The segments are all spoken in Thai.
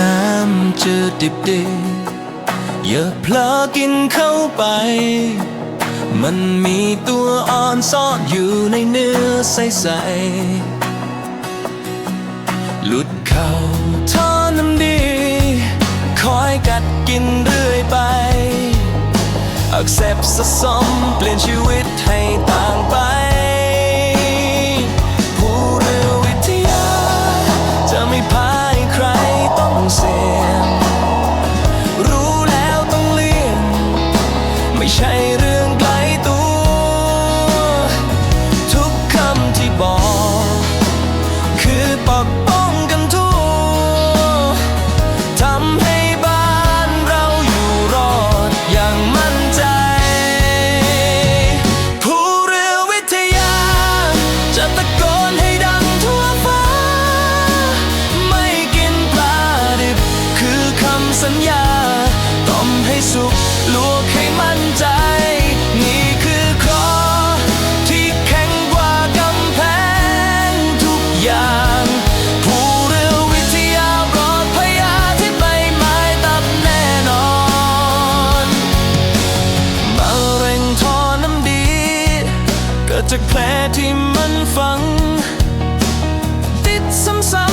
น้ำจืดิบดีอย่าเพลอกินเข้าไป มันมีตัวอ่อนซ่อนอยู่ในเนื้อใสๆหลุดเข้าท่อน้ำดี คอยกัดกินเรื่อยไปอักเสบสะสมเปลี่ยนชีวิตให้ต่างไป ไม่ใช่เรื่องไกลตัว ทุกคำที่บอก คือปกป้องกันทั่วทำให้บ้านเราอยู่รอดอย่างมั่นใจ ผู้เรือวิทยา จะตะโกนให้ดังทั่วฟ้า ไม่กินปลาดิบ คือคำสัญญาต้มให้สุกลวก กิดจากแผลที่มันฝัง ติดซ้ำ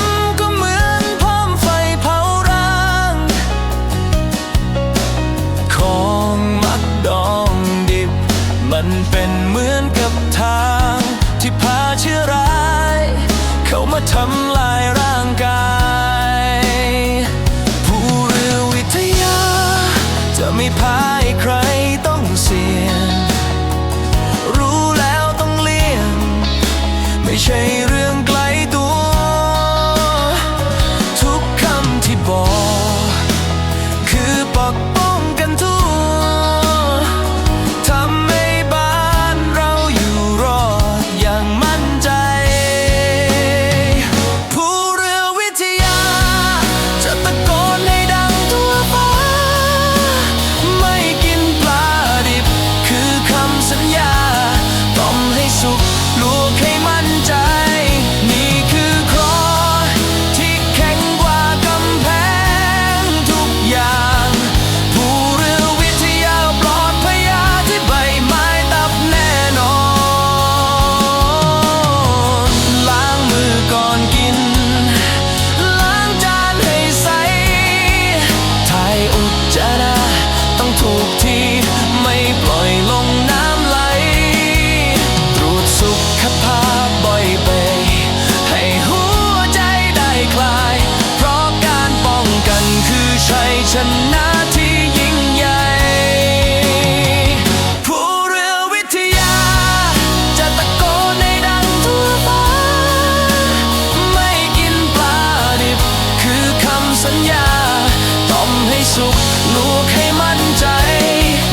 สุกลวกให้มั่นใจ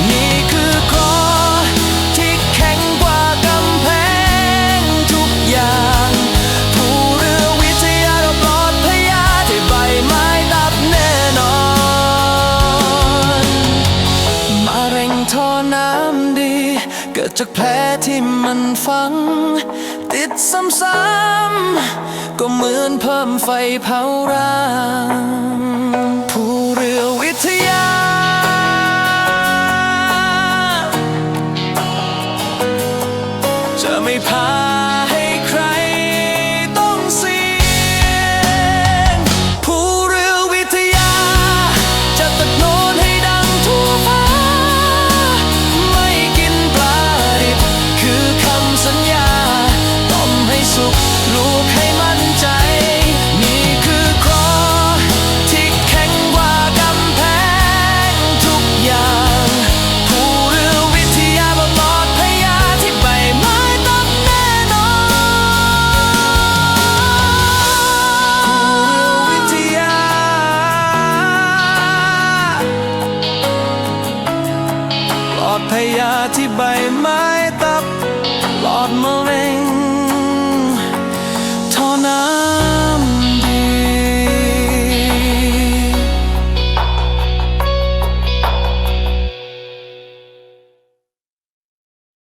นี่คือคอที่แข็งกว่ากำแพงทุกอย่าง ผู้เรือวิทยาเราปลอดภัยาที่ใบไม้ตับแน่นอนมะเร็งท่อน้ำดี เกิดจากแผลที่มันฝัง ติดซ้ำๆก็เหมือนเพิ่มไฟเผาร้าง พยาที่ใบไม้ตับปลอดมะเร็ง